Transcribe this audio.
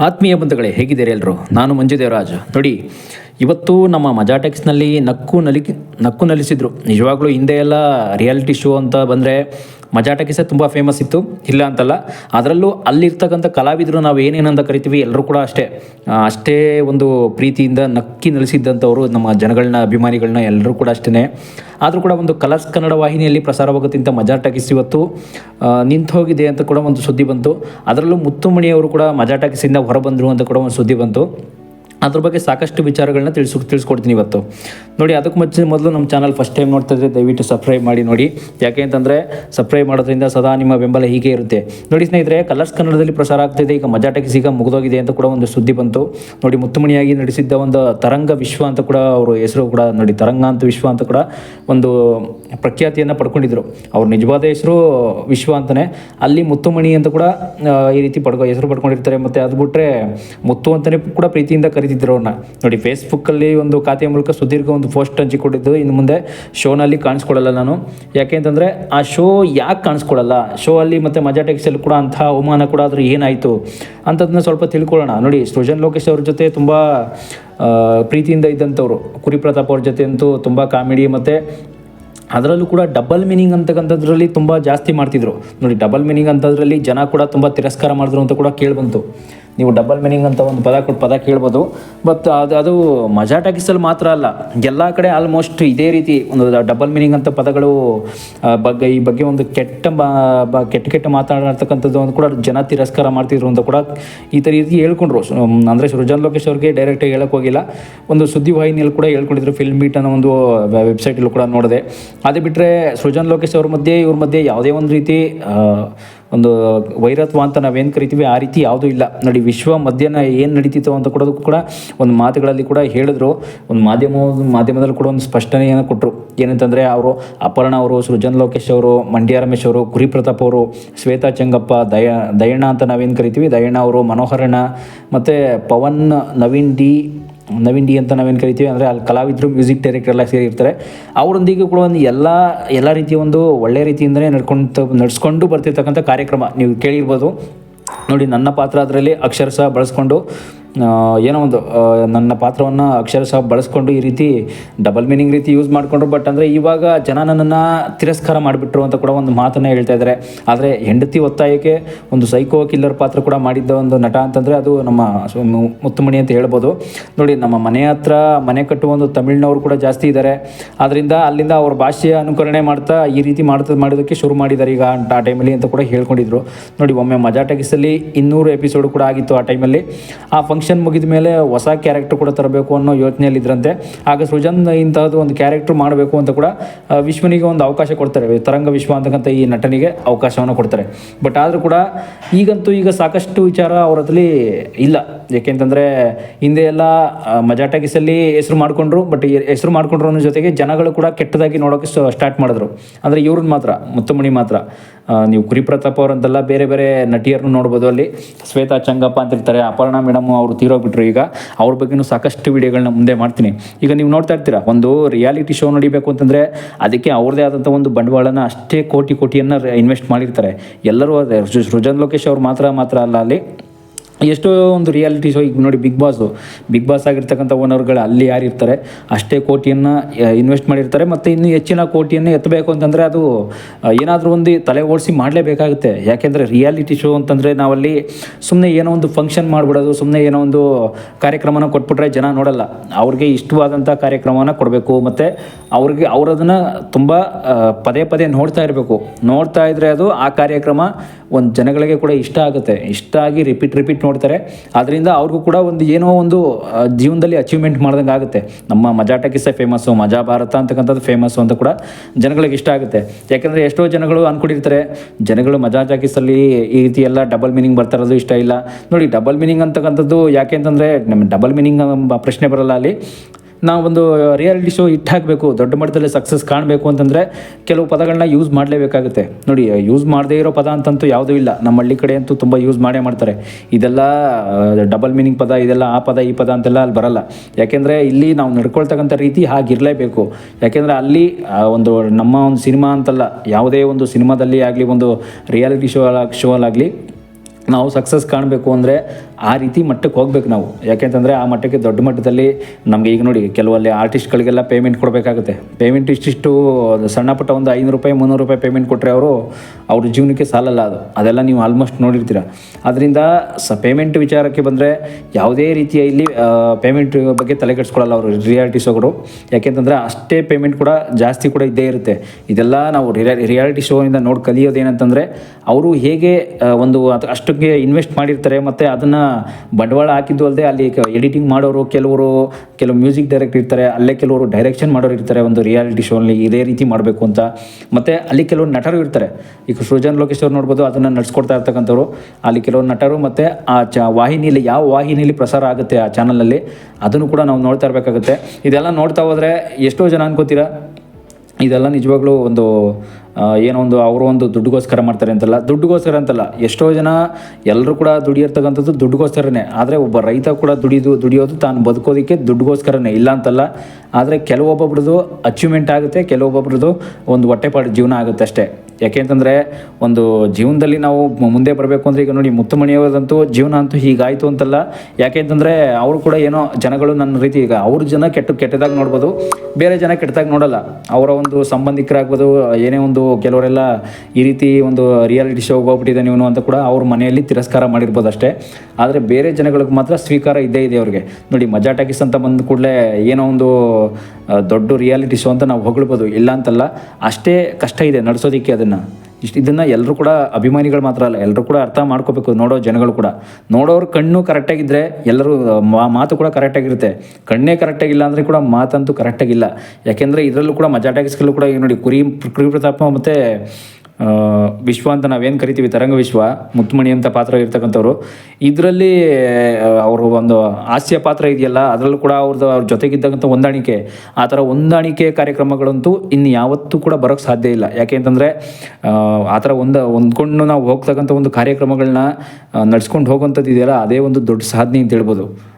ಆತ್ಮೀಯ ಬಂಧುಗಳೇ ಹೇಗಿದ್ದೀರಿ ಎಲ್ಲರೂ ನಾನು ಮಂಜು ದೇವರಾಜ್ ನೋಡಿ ಇವತ್ತು ನಮ್ಮ ಮಜಾಟೆಕ್ಸ್ನಲ್ಲಿ ನಕ್ಕು ನಲಿಕ್, ನಕ್ಕು ನಲಿಸಿದ್ರು. ನಿಜವಾಗ್ಲೂ ಹಿಂದೆ ಎಲ್ಲ ರಿಯಾಲಿಟಿ ಶೋ ಅಂತ ಬಂದರೆ ಮಜಾಟೆಕ್ಸೇ ತುಂಬ ಫೇಮಸ್ ಇತ್ತು. ಇಲ್ಲ ಅಂತಲ್ಲ. ಅದರಲ್ಲೂ ಅಲ್ಲಿರ್ತಕ್ಕಂಥ ಕಲಾವಿದರು ನಾವು ಏನೇನಂತ ಕರಿತೀವಿ ಎಲ್ಲರೂ ಕೂಡ ಅಷ್ಟೇ. ಅಷ್ಟೇ ಒಂದು ಪ್ರೀತಿಯಿಂದ ನಕ್ಕಿ ನಲಿಸಿದ್ದಂಥವರು ನಮ್ಮ ಜನಗಳನ್ನ, ಅಭಿಮಾನಿಗಳನ್ನ ಎಲ್ಲರೂ ಕೂಡ ಅಷ್ಟೇ ಆದರೂ ಕೂಡ ಒಂದು ಕಲರ್ಸ್ ಕನ್ನಡ ವಾಹಿನಿಯಲ್ಲಿ ಪ್ರಸಾರವಾಗುತ್ತಿದ್ದ ಮಜಾ ಟಕಿಸ್ ಇವತ್ತು ನಿಂತು ಹೋಗಿದೆ ಅಂತ ಕೂಡ ಒಂದು ಸುದ್ದಿ ಬಂತು. ಅದರಲ್ಲೂ ಮುತ್ತುಮಣಿಯವರು ಕೂಡ ಮಜಾ ಹೊರ ಹೊರಬಂದರು ಅಂತ ಕೂಡ ಒಂದು ಸುದ್ದಿ ಬಂತು. ಅದ್ರ ಬಗ್ಗೆ ಸಾಕಷ್ಟು ವಿಚಾರಗಳನ್ನ ತಿಳಿಸು, ತಿಳಿಸ್ಕೊಡ್ತೀನಿ ಇವತ್ತು. ನೋಡಿ, ಅದಕ್ಕೆ ಮುಂಚೆ ಮೊದಲು ನಮ್ಮ ಚಾನಲ್ ಫಸ್ಟ್ ಟೈಮ್ ನೋಡ್ತಾ ಇದ್ರೆ ದಯವಿಟ್ಟು ಸಬ್ಸ್ಕ್ರೈಬ್ ಮಾಡಿ ನೋಡಿ. ಯಾಕೆ ಅಂತಂದರೆ ಸಬ್ಸ್ಕ್ರೈಬ್ ಮಾಡೋದ್ರಿಂದ ಸದಾ ನಿಮ್ಮ ಬೆಂಬಲ ಹೀಗೆ ಇರುತ್ತೆ. ನೋಡಿ ಸ್ನೇಹಿತರೆ ಕಲರ್ಸ್ ಕನ್ನಡದಲ್ಲಿ ಪ್ರಸಾರ ಆಗ್ತಿದೆ ಈಗ ಮಜಾ ಸಿಗ ಮುಗಿದೋಗಿದೆ ಅಂತ ಕೂಡ ಒಂದು ಸುದ್ದಿ ಬಂತು. ನೋಡಿ, ಮುತ್ತುಮಣಿಯಾಗಿ ನಡೆಸಿದ್ದ ಒಂದು ತರಂಗ ವಿಶ್ವ ಅಂತ ಕೂಡ ಅವರು ಹೆಸರು ಕೂಡ, ನೋಡಿ ತರಂಗ ಅಂತ ವಿಶ್ವ ಅಂತ ಕೂಡ ಒಂದು ಪ್ರಖ್ಯಾತಿಯನ್ನು ಪಡ್ಕೊಂಡಿದ್ರು. ಅವ್ರ ನಿಜವಾದ ಹೆಸರು ವಿಶ್ವ ಅಂತಲೇ ಅಲ್ಲಿ ಮುತ್ತುಮಣಿ ಅಂತ ಕೂಡ ಈ ರೀತಿ ಪಡ್ಕೊ, ಹೆಸರು ಪಡ್ಕೊಂಡಿರ್ತಾರೆ. ಮತ್ತು ಅದು ಬಿಟ್ಟರೆ ಮುತ್ತು ಅಂತಲೇ ಕೂಡ ಪ್ರೀತಿಯಿಂದ ಕರೀತಿದ್ರು ಅವ್ರನ್ನ ನೋಡಿ ಫೇಸ್ಬುಕ್ಕಲ್ಲಿ ಒಂದು ಖಾತೆಯ ಮೂಲಕ ಸುದೀರ್ಘ ಒಂದು ಪೋಸ್ಟ್ ಹಂಚಿಕೊಂಡಿದ್ದು ಇನ್ನು ಮುಂದೆ ಶೋನಲ್ಲಿ ಕಾಣಿಸ್ಕೊಳ್ಳಲ್ಲ ನಾನು. ಯಾಕೆ ಅಂತಂದರೆ, ಆ ಶೋ ಯಾಕೆ ಕಾಣಿಸ್ಕೊಳ್ಳಲ್ಲ? ಶೋ ಅಲ್ಲಿ ಮತ್ತು ಮಜಾ ಟೆಕ್ಸಲ್ಲಿ ಕೂಡ ಅಂಥ ಅವಮಾನ ಕೂಡ ಆದರೂ ಏನಾಯಿತು ಅಂಥದ್ದನ್ನ ಸ್ವಲ್ಪ ತಿಳ್ಕೊಳ್ಳೋಣ. ನೋಡಿ, ಸೃಜನ್ ಲೋಕೇಶ್ ಅವ್ರ ಜೊತೆ ತುಂಬ ಪ್ರೀತಿಯಿಂದ ಇದ್ದಂಥವ್ರು. ಕುರಿ ಪ್ರತಾಪ್ ಅವ್ರ ಜೊತೆ ಅಂತೂ ತುಂಬ ಕಾಮಿಡಿ ಮತ್ತು ಅದರಲ್ಲೂ ಕೂಡ ಡಬಲ್ ಮೀನಿಂಗ್ ಅಂತಕ್ಕಂಥದ್ರಲ್ಲಿ ತುಂಬ ಜಾಸ್ತಿ ಮಾಡ್ತಿದ್ರು. ನೋಡಿ ಡಬಲ್ ಮೀನಿಂಗ್ ಅಂತದ್ರಲ್ಲಿ ಜನ ಕೂಡ ತುಂಬ ತಿರಸ್ಕಾರ ಮಾಡಿದ್ರು ಅಂತ ಕೂಡ ಕೇಳಿಬಂತು. ನೀವು ಡಬಲ್ ಮೀನಿಂಗ್ ಅಂತ ಒಂದು ಪದ ಕೊಟ್ಟು ಪದ ಕೇಳ್ಬೋದು. ಬಟ್ ಅದು ಅದು ಮಜಾ ಟಾಕೀಸಲ್ಲಿ ಮಾತ್ರ ಅಲ್ಲ. ಎಲ್ಲ ಕಡೆ ಆಲ್ಮೋಸ್ಟ್ ಇದೇ ರೀತಿ ಒಂದು ಡಬಲ್ ಮೀನಿಂಗ್ ಅಂತ ಪದಗಳು ಬಗ್ಗೆ, ಈ ಬಗ್ಗೆ ಒಂದು ಕೆಟ್ಟ ಕೆಟ್ಟ ಕೆಟ್ಟ ಮಾತಾಡ್ತಕ್ಕಂಥದ್ದು ಒಂದು ಕೂಡ ಜನ ತಿರಸ್ಕಾರ ಮಾಡ್ತಿದ್ರು ಅಂತ ಕೂಡ ಈ ಥರ ರೀತಿ ಹೇಳ್ಕೊಂಡ್ರು. ಅಂದರೆ ಸೃಜನ್ ಲೋಕೇಶ್ ಅವ್ರಿಗೆ ಡೈರೆಕ್ಟಾಗಿ ಹೇಳೋಕ್ಕೋಗಿಲ್ಲ ಒಂದು ಸುದ್ದಿ ವಾಹಿನಿಯಲ್ಲಿ ಕೂಡ ಹೇಳ್ಕೊಂಡಿದ್ರು ಫಿಲ್ಮ್ ಮೀಟ್ ಅನ್ನೋ ಒಂದು ವೆಬ್ಸೈಟಲ್ಲೂ ಕೂಡ ನೋಡಿದೆ. ಅದು ಬಿಟ್ಟರೆ ಸೃಜನ್ ಲೋಕೇಶ್ ಅವ್ರ ಮಧ್ಯೆ, ಇವ್ರ ಮಧ್ಯೆ ಯಾವುದೇ ಒಂದು ರೀತಿ ಒಂದು ವೈರತ್ವ ಅಂತ ನಾವೇನು ಕರಿತೀವಿ, ಆ ರೀತಿ ಯಾವುದೂ ಇಲ್ಲ. ನೋಡಿ, ವಿಶ್ವ ಮಧ್ಯಾಹ್ನ ಏನು ನಡೀತಿತ್ತು ಅಂತ ಕೊಡೋದಕ್ಕೂ ಕೂಡ ಒಂದು ಮಾತುಗಳಲ್ಲಿ ಕೂಡ ಹೇಳಿದ್ರು. ಒಂದು ಮಾಧ್ಯಮ, ಮಾಧ್ಯಮದಲ್ಲಿ ಕೂಡ ಒಂದು ಸ್ಪಷ್ಟನೆಯನ್ನು ಕೊಟ್ಟರು ಏನಂತಂದರೆ, ಅವರು ಅಪರ್ಣ ಅವರು, ಸೃಜನ್ ಲೋಕೇಶ್ ಅವರು, ಮಂಡ್ಯ ರಮೇಶ್ ಅವರು ಕುರಿ ಪ್ರತಾಪ್ ಅವರು, ಶ್ವೇತಾ ಚೆಂಗಪ್ಪ, ದಯ, ದಯಣ್ಣ ಅಂತ ನಾವೇನು ಕರಿತೀವಿ, ದಯಣ್ಣ ಅವರು ಮನೋಹರಣ ಮತ್ತು ಪವನ್, ನವೀನ್ ಡಿ ನವೀನ್ ಡಿ ಅಂತ ನಾವೇನು ಕರಿತೀವಿ ಅಂದರೆ ಅಲ್ಲಿ ಕಲಾವಿದರು ಮ್ಯೂಸಿಕ್ ಡೈರೆಕ್ಟರ್ ಎಲ್ಲ ಸೇರಿರ್ತಾರೆ ಅವರೊಂದಿಗೆ ಕೂಡ ಒಂದು ಎಲ್ಲ ಎಲ್ಲ ರೀತಿಯ ಒಂದು ಒಳ್ಳೆ ರೀತಿಯಿಂದಲೇ ನಡ್ಕೊಂಡು ನಡೆಸ್ಕೊಂಡು ಬರ್ತಿರ್ತಕ್ಕಂಥ ಕಾರ್ಯಕ್ರಮ ನೀವು ಕೇಳಿರ್ಬೋದು. ನೋಡಿ, ನನ್ನ ಪಾತ್ರ ಅದರಲ್ಲಿ ಅಕ್ಷರಶಃ ಬಳಸ್ಕೊಂಡು ಏನೋ ಒಂದು ನನ್ನ ಪಾತ್ರವನ್ನು ಅಕ್ಷರಶಃ ಬಳಸ್ಕೊಂಡು ಈ ರೀತಿ ಡಬಲ್ ಮೀನಿಂಗ್ ರೀತಿ ಯೂಸ್ ಮಾಡಿಕೊಂಡ್ರು. ಬಟ್ ಅಂದರೆ ಇವಾಗ ಜನ ನನ್ನನ್ನು ತಿರಸ್ಕಾರ ಮಾಡಿಬಿಟ್ರು ಅಂತ ಕೂಡ ಒಂದು ಮಾತನ್ನು ಹೇಳ್ತಾ ಇದ್ದಾರೆ ಆದರೆ ಹೆಂಡತಿ ಒತ್ತಾಯಕ್ಕೆ ಒಂದು ಸೈಕೋ ಕಿಲ್ಲರ್ ಪಾತ್ರ ಕೂಡ ಮಾಡಿದ್ದ ಒಂದು ನಟ ಅಂತಂದರೆ ಅದು ನಮ್ಮ ಮುತ್ತುಮಣಿ ಅಂತ ಹೇಳ್ಬೋದು. ನೋಡಿ, ನಮ್ಮ ಮನೆ ಹತ್ರ ಮನೆ ಕಟ್ಟುವ ಒಂದು ತಮಿಳ್ನವರು ಕೂಡ ಜಾಸ್ತಿ ಇದ್ದಾರೆ ಆದ್ದರಿಂದ ಅಲ್ಲಿಂದ ಅವ್ರ ಭಾಷೆಯ ಅನುಕರಣೆ ಮಾಡ್ತಾ ಈ ರೀತಿ ಮಾಡ್ತಾ, ಮಾಡೋದಕ್ಕೆ ಶುರು ಮಾಡಿದ್ದಾರೆ ಈಗ ಆ ಟೈಮಲ್ಲಿ ಅಂತ ಕೂಡ ಹೇಳ್ಕೊಂಡಿದ್ರು. ನೋಡಿ, ಒಮ್ಮೆ ಮಜಾ ಟಾಕೀಸಲ್ಲಿ ಇನ್ನೂರು ಎಪಿಸೋಡ್ ಕೂಡ ಆಗಿತ್ತು ಆ ಟೈಮಲ್ಲಿ ಆ ಫಂಕ್ಷನ್ ಮುಗಿದ ಮೇಲೆ ಹೊಸ ಕ್ಯಾರೆಕ್ಟರ್ ಕೂಡ ತರಬೇಕು ಅನ್ನೋ ಯೋಚನೆಯಲ್ಲಿ ಇದ್ರಂತೆ. ಆಗ ಸೃಜನ್ ಇಂತಹದ್ದು ಒಂದು ಕ್ಯಾರೆಕ್ಟರ್ ಮಾಡಬೇಕು ಅಂತ ಕೂಡ ವಿಶ್ವನಿಗೆ ಒಂದು ಅವಕಾಶ ಕೊಡ್ತಾರೆ. ತರಂಗ ವಿಶ್ವ ಅಂತಕ್ಕಂಥ ಈ ನಟನಿಗೆ ಅವಕಾಶವನ್ನು ಕೊಡ್ತಾರೆ. ಬಟ್ ಆದರೂ ಕೂಡ ಈಗಂತೂ ಈಗ ಸಾಕಷ್ಟು ವಿಚಾರ ಅವರಲ್ಲಿ ಇಲ್ಲ. ಯಾಕೆಂತಂದರೆ ಹಿಂದೆ ಎಲ್ಲ ಮಜಾಟಗಿಸಲ್ಲಿ ಹೆಸರು ಮಾಡಿಕೊಂಡ್ರು ಬಟ್ ಹೆಸರು ಮಾಡಿಕೊಂಡ್ರು ಅನ್ನೋ ಜೊತೆಗೆ ಜನಗಳು ಕೂಡ ಕೆಟ್ಟದಾಗಿ ನೋಡೋಕ್ಕೆ ಸ್ಟಾರ್ಟ್ ಮಾಡಿದ್ರು. ಅಂದರೆ ಇವ್ರನ್ನ ಮಾತ್ರ, ಮುತ್ತುಮಣಿ ಮಾತ್ರ. ನೀವು ಕುರಿ ಪ್ರತಾಪ್ ಅವರಂತೆಲ್ಲ ಬೇರೆ ಬೇರೆ ನಟಿಯರನ್ನು ನೋಡ್ಬೋದು ಅಲ್ಲಿ. ಶ್ವೇತಾ ಚಂಗಪ್ಪ ಅಂತ ಇರ್ತಾರೆ, ಅಪರ್ಣಾ ಮೇಡಮ್ ಅವರು ತೀರೋಗ್ಬಿಟ್ರು ಈಗ. ಅವ್ರ ಬಗ್ಗೆನೂ ಸಾಕಷ್ಟು ವಿಡಿಯೋಗಳನ್ನ ಮುಂದೆ ಮಾಡ್ತೀನಿ. ಈಗ ನೀವು ನೋಡ್ತಾ ಇರ್ತೀರಾ, ಒಂದು ರಿಯಾಲಿಟಿ ಶೋ ನಡಿಬೇಕು ಅಂತಂದರೆ ಅದಕ್ಕೆ ಅವ್ರದ್ದೇ ಆದಂಥ ಒಂದು ಬಂಡವಾಳನ ಅಷ್ಟೇ ಕೋಟಿ ಕೋಟಿಯನ್ನು ಇನ್ವೆಸ್ಟ್ ಮಾಡಿರ್ತಾರೆ. ಎಲ್ಲರೂ ಅದೇ ಸೃಜನ್ ಲೋಕೇಶ್ ಅವ್ರು ಮಾತ್ರ ಮಾತ್ರ ಅಲ್ಲ ಅಲ್ಲಿ. ಎಷ್ಟೋ ಒಂದು ರಿಯಾಲಿಟಿ ಶೋ ಈಗ ನೋಡಿ ಬಿಗ್ ಬಾಸು ಬಿಗ್ ಬಾಸ್ ಆಗಿರ್ತಕ್ಕಂಥ ಓನರ್ಗಳು ಅಲ್ಲಿ ಯಾರು ಇರ್ತಾರೆ, ಅಷ್ಟೇ ಕೋಟಿಯನ್ನು ಇನ್ವೆಸ್ಟ್ ಮಾಡಿರ್ತಾರೆ, ಮತ್ತು ಇನ್ನೂ ಹೆಚ್ಚಿನ ಕೋಟಿಯನ್ನು ಎತ್ತಬೇಕು ಅಂತಂದರೆ ಅದು ಏನಾದರೂ ಒಂದು ತಲೆ ಓಡಿಸಿ ಮಾಡಲೇಬೇಕಾಗುತ್ತೆ. ಯಾಕೆಂದರೆ ರಿಯಾಲಿಟಿ ಶೋ ಅಂತಂದರೆ ನಾವಲ್ಲಿ ಸುಮ್ಮನೆ ಏನೋ ಒಂದು ಫಂಕ್ಷನ್ ಮಾಡಿಬಿಡೋದು ಸುಮ್ಮನೆ ಏನೋ ಒಂದು ಕಾರ್ಯಕ್ರಮನ ಕೊಟ್ಬಿಟ್ರೆ ಜನ ನೋಡಲ್ಲ. ಅವ್ರಿಗೆ ಇಷ್ಟವಾದಂಥ ಕಾರ್ಯಕ್ರಮನ ಕೊಡಬೇಕು, ಮತ್ತು ಅವ್ರಿಗೆ, ಅವರದನ್ನು ತುಂಬ ಪದೇ ಪದೇ ನೋಡ್ತಾ ಇರಬೇಕು. ನೋಡ್ತಾ ಇದ್ದರೆ ಅದು ಆ ಕಾರ್ಯಕ್ರಮ ಒಂದು ಜನಗಳಿಗೆ ಕೂಡ ಇಷ್ಟ ಆಗುತ್ತೆ. ಇಷ್ಟ ಆಗಿ ರಿಪೀಟ್ ರಿಪೀಟ್ ನೋಡ್ತಾರೆ. ಅದರಿಂದ ಅವ್ರಿಗೂ ಕೂಡ ಒಂದು ಏನೋ ಒಂದು ಜೀವನದಲ್ಲಿ ಅಚೀವ್ಮೆಂಟ್ ಮಾಡ್ದಂಗೆ ಆಗುತ್ತೆ. ನಮ್ಮ ಮಜಾ ಟಾಕೀಸೇ ಫೇಮಸ್ಸು ಮಜಾ ಭಾರತ ಅಂತಕ್ಕಂಥದ್ದು ಫೇಮಸ್ಸು ಅಂತ ಕೂಡ ಜನಗಳಿಗೆ ಇಷ್ಟ ಆಗುತ್ತೆ. ಯಾಕೆಂದರೆ ಎಷ್ಟೋ ಜನಗಳು ಅಂದ್ಕೊಂಡಿರ್ತಾರೆ ಜನಗಳು ಮಜಾ ಜಾಕೀಸಲ್ಲಿ ಈ ರೀತಿ ಎಲ್ಲ ಡಬಲ್ ಮೀನಿಂಗ್ ಬರ್ತಾ ಇರೋದು ಇಷ್ಟ ಇಲ್ಲ. ನೋಡಿ ಡಬಲ್ ಮೀನಿಂಗ್ ಅಂತಕ್ಕಂಥದ್ದು ಯಾಕೆ ಅಂತಂದರೆ ನಮ್ಮ ಡಬಲ್ ಮೀನಿಂಗ್ ಪ್ರಶ್ನೆ ಬರಲ್ಲ ಅಲ್ಲಿ. ನಾವೊಂದು ರಿಯಾಲಿಟಿ ಶೋ ಇಟ್ಟು ಹಾಕಬೇಕು, ದೊಡ್ಡ ಮಟ್ಟದಲ್ಲಿ ಸಕ್ಸಸ್ ಕಾಣಬೇಕು ಅಂತಂದರೆ ಕೆಲವು ಪದಗಳನ್ನ ಯೂಸ್ ಮಾಡಲೇಬೇಕಾಗುತ್ತೆ. ನೋಡಿ ಯೂಸ್ ಮಾಡದೇ ಇರೋ ಪದ ಅಂತಂತೂ ಯಾವುದೂ ಇಲ್ಲ. ನಮ್ಮ ಹಳ್ಳಿ ಕಡೆ ಅಂತೂ ತುಂಬ ಯೂಸ್ ಮಾಡೇ ಮಾಡ್ತಾರೆ. ಇದೆಲ್ಲ ಡಬಲ್ ಮೀನಿಂಗ್ ಪದ, ಇದೆಲ್ಲ ಆ ಪದ, ಈ ಪದ ಅಂತೆಲ್ಲ ಅಲ್ಲಿ ಬರಲ್ಲ. ಯಾಕೆಂದರೆ ಇಲ್ಲಿ ನಾವು ನಡ್ಕೊಳ್ತಕ್ಕಂಥ ರೀತಿ ಹಾಗಿರಲೇಬೇಕು. ಯಾಕೆಂದರೆ ಅಲ್ಲಿ ಒಂದು ನಮ್ಮ ಒಂದು ಸಿನಿಮಾ ಅಂತಲ್ಲ, ಯಾವುದೇ ಒಂದು ಸಿನಿಮಾದಲ್ಲಿ ಆಗಲಿ, ಒಂದು ರಿಯಾಲಿಟಿ ಶೋ ಶೋ ಅಲ್ಲಾಗಲಿ ನಾವು ಸಕ್ಸಸ್ ಕಾಣಬೇಕು ಅಂದರೆ ಆ ರೀತಿ ಮಟ್ಟಕ್ಕೆ ಹೋಗ್ಬೇಕು ನಾವು. ಯಾಕೆಂತಂದರೆ ಆ ಮಟ್ಟಕ್ಕೆ ದೊಡ್ಡ ಮಟ್ಟದಲ್ಲಿ ನಮಗೆ ಈಗ ನೋಡಿ ಕೆಲವಲ್ಲಿ ಆರ್ಟಿಸ್ಟ್ಗಳಿಗೆಲ್ಲ ಪೇಮೆಂಟ್ ಕೊಡಬೇಕಾಗುತ್ತೆ. ಪೇಮೆಂಟ್ ಇಷ್ಟಿಷ್ಟು ಸಣ್ಣ ಪುಟ್ಟ ಒಂದು ಐನೂರು ರೂಪಾಯಿ, ಮುನ್ನೂರು ರೂಪಾಯಿ ಪೇಮೆಂಟ್ ಕೊಟ್ಟರೆ ಅವರು ಅವ್ರ ಜೀವನಕ್ಕೆ ಸಾಲಲ್ಲ ಅದು. ಅದೆಲ್ಲ ನೀವು ಆಲ್ಮೋಸ್ಟ್ ನೋಡಿರ್ತೀರ. ಅದರಿಂದ ಸ ಪೇಮೆಂಟ್ ವಿಚಾರಕ್ಕೆ ಬಂದರೆ ಯಾವುದೇ ರೀತಿಯ ಇಲ್ಲಿ ಪೇಮೆಂಟ್ ಬಗ್ಗೆ ತಲೆ ಕೆಡಿಸ್ಕೊಳ್ಳಲ್ಲ ಅವರು ರಿಯಾಲಿಟಿ ಶೋಗಳು ಯಾಕೆಂತಂದರೆ ಅಷ್ಟೇ ಪೇಮೆಂಟ್ ಕೂಡ ಜಾಸ್ತಿ ಕೂಡ ಇದ್ದೇ ಇರುತ್ತೆ. ಇದೆಲ್ಲ ನಾವು ರಿಯಾಲಿಟಿ ಶೋನಿಂದ ನೋಡಿ ಕಲಿಯೋದು ಏನಂತಂದರೆ ಅವರು ಹೇಗೆ ಒಂದು ಅಷ್ಟಕ್ಕೆ ಇನ್ವೆಸ್ಟ್ ಮಾಡಿರ್ತಾರೆ ಮತ್ತು ಅದನ್ನು ಬಂಡವಾಳ ಹಾಕಿದ್ದು ಅಲ್ಲದೆ ಅಲ್ಲಿ ಎಡಿಟಿಂಗ್ ಮಾಡೋರು, ಕೆಲವರು, ಕೆಲವು ಮ್ಯೂಸಿಕ್ ಡೈರೆಕ್ಟ್ ಇರ್ತಾರೆ, ಅಲ್ಲೇ ಕೆಲವರು ಡೈರೆಕ್ಷನ್ ಮಾಡೋರು ಇರ್ತಾರೆ, ಒಂದು ರಿಯಾಲಿಟಿ ಶೋನಲ್ಲಿ ಇದೇ ರೀತಿ ಮಾಡಬೇಕು ಅಂತ. ಮತ್ತು ಅಲ್ಲಿ ಕೆಲವರು ನಟರು ಇರ್ತಾರೆ. ಈಗ ಸೃಜನ್ ಲೋಕೇಶ್ ಅವ್ರು ನೋಡ್ಬೋದು, ಅದನ್ನು ನಡ್ಸ್ಕೊಡ್ತಾ ಇರ್ತಕ್ಕಂಥವ್ರು. ಅಲ್ಲಿ ಕೆಲವರು ನಟರು ಮತ್ತು ಆ ಚ ವಾಹಿನಿಯಲ್ಲಿ ಯಾವ ವಾಹಿನಿಯಲ್ಲಿ ಪ್ರಸಾರ ಆಗುತ್ತೆ ಆ ಚಾನಲಲ್ಲಿ ಅದನ್ನು ಕೂಡ ನಾವು ನೋಡ್ತಾ ಇರಬೇಕಾಗುತ್ತೆ. ಇದೆಲ್ಲ ನೋಡ್ತಾ ಹೋದರೆ ಎಷ್ಟೋ ಜನ ಅನ್ಕೋತೀರಾ? ಇದೆಲ್ಲ ನಿಜವಾಗ್ಲೂ ಒಂದು ಏನೋ ಒಂದು ಅವರು ಒಂದು ದುಡ್ಡುಗೋಸ್ಕರ ಮಾಡ್ತಾರೆ ಅಂತಲ್ಲ. ದುಡ್ಡುಗೋಸ್ಕರ ಅಂತಲ್ಲ, ಎಷ್ಟೋ ಜನ ಎಲ್ಲರೂ ಕೂಡ ದುಡಿಯಿರ್ತಕ್ಕಂಥದ್ದು ದುಡ್ಡುಗೋಸ್ಕರನೇ. ಆದರೆ ಒಬ್ಬ ರೈತ ಕೂಡ ದುಡಿದು, ದುಡಿಯೋದು ತಾನು ಬದುಕೋದಕ್ಕೆ ದುಡ್ಡುಗೋಸ್ಕರನೇ ಇಲ್ಲ ಅಂತಲ್ಲ ಆದರೆ ಕೆಲವೊಬ್ಬೊಬ್ರದ್ದು ಅಚೀವ್ಮೆಂಟ್ ಆಗುತ್ತೆ, ಕೆಲವೊಬ್ಬೊಬ್ರದ್ದು ಒಂದು ಹೊಟ್ಟೆಪಾಡು ಜೀವನ ಆಗುತ್ತೆ ಅಷ್ಟೇ. ಯಾಕೆಂತಂದರೆ ಒಂದು ಜೀವನದಲ್ಲಿ ನಾವು ಮುಂದೆ ಬರಬೇಕು ಅಂದರೆ ಈಗ ನೋಡಿ ಮುತ್ತುಮಣಿಯವರಂತೂ ಜೀವನ ಅಂತೂ ಹೀಗಾಯಿತು ಅಂತಲ್ಲ. ಯಾಕೆಂತಂದರೆ ಅವರು ಕೂಡ ಏನೋ ಜನಗಳು ನನ್ನ ರೀತಿ ಈಗ ಅವ್ರ ಜನ ಕೆಟ್ಟ ಕೆಟ್ಟದಾಗಿ ನೋಡ್ಬೋದು, ಬೇರೆ ಜನ ಕೆಟ್ಟದಾಗಿ ನೋಡಲ್ಲ. ಅವರ ಒಂದು ಸಂಬಂಧಿಕರಾಗ್ಬೋದು, ಏನೇ ಒಂದು ಕೆಲವರೆಲ್ಲ ಈ ರೀತಿ ಒಂದು ರಿಯಾಲಿಟಿ ಶೋಗೆ ಹೋಗ್ಬಿಟ್ಟಿದೆ ನೀವು ಅಂತ ಕೂಡ ಅವ್ರ ಮನೆಯಲ್ಲಿ ತಿರಸ್ಕಾರ ಮಾಡಿರ್ಬೋದು ಅಷ್ಟೇ. ಆದರೆ ಬೇರೆ ಜನಗಳಿಗೆ ಮಾತ್ರ ಸ್ವೀಕಾರ ಇದ್ದೇ ಇದೆ ಅವ್ರಿಗೆ. ನೋಡಿ, ಮಜಾ ಟಾಕಿಸ್ ಅಂತ ಬಂದ ಕೂಡಲೇ ಏನೋ ಒಂದು ದೊಡ್ಡ ರಿಯಾಲಿಟಿ ಶೋ ಅಂತ ನಾವು ಹೊಗಳ್ಬೋದು. ಇಲ್ಲ ಅಂತಲ್ಲ, ಅಷ್ಟೇ ಕಷ್ಟ ಇದೆ ನಡೆಸೋದಕ್ಕೆ ಅದನ್ನು. ಇಷ್ಟು ಇದನ್ನು ಎಲ್ಲರೂ ಕೂಡ ಅಭಿಮಾನಿಗಳು ಮಾತ್ರ ಅಲ್ಲ ಎಲ್ಲರೂ ಕೂಡ ಅರ್ಥ ಮಾಡ್ಕೋಬೇಕು ನೋಡೋ ಜನಗಳು ಕೂಡ. ನೋಡೋರು ಕಣ್ಣು ಕರೆಕ್ಟಾಗಿದ್ದರೆ ಎಲ್ಲರೂ ಮಾತು ಕೂಡ ಕರೆಕ್ಟಾಗಿರುತ್ತೆ. ಕಣ್ಣೇ ಕರೆಕ್ಟಾಗಿಲ್ಲ ಅಂದರೆ ಕೂಡ ಮಾತಂತೂ ಕರೆಕ್ಟಾಗಿಲ್ಲ. ಯಾಕೆಂದರೆ ಇದರಲ್ಲೂ ಕೂಡ ಮಜಾ ಟಾಕೀಸ್ಗಳಲ್ಲೂ ಕೂಡ ಈಗ ನೋಡಿ ಕುರಿ ಕುರಿ ಪ್ರತಾಪ ಮತ್ತು ವಿಶ್ವ ಅಂತ ನಾವೇನು ಕರಿತೀವಿ? ತರಂಗ ವಿಶ್ವ, ಮುತ್ತುಮಣಿ ಅಂತ ಪಾತ್ರ ಇರ್ತಕ್ಕಂಥವ್ರು. ಇದರಲ್ಲಿ ಅವರು ಒಂದು ಹಾಸ್ಯ ಪಾತ್ರ ಇದೆಯಲ್ಲ, ಅದರಲ್ಲೂ ಕೂಡ ಅವ್ರದ್ದು ಅವ್ರ ಜೊತೆಗಿದ್ದಂಥ ಹೊಂದಾಣಿಕೆ. ಆ ಥರ ಹೊಂದಾಣಿಕೆ ಕಾರ್ಯಕ್ರಮಗಳಂತೂ ಇನ್ನು ಯಾವತ್ತೂ ಕೂಡ ಬರೋಕ್ಕೆ ಸಾಧ್ಯ ಇಲ್ಲ. ಯಾಕೆ ಅಂತಂದರೆ, ಆ ಥರ ಒಂದು, ಹೊಂದ್ಕೊಂಡು ನಾವು ಹೋಗ್ತಕ್ಕಂಥ ಒಂದು ಕಾರ್ಯಕ್ರಮಗಳನ್ನ ನಡ್ಸ್ಕೊಂಡು ಹೋಗುವಂಥದ್ದು ಇದೆಯಲ್ಲ ಅದೇ ಒಂದು ದೊಡ್ಡ ಸಾಧನೆ ಅಂತ ಹೇಳ್ಬೋದು.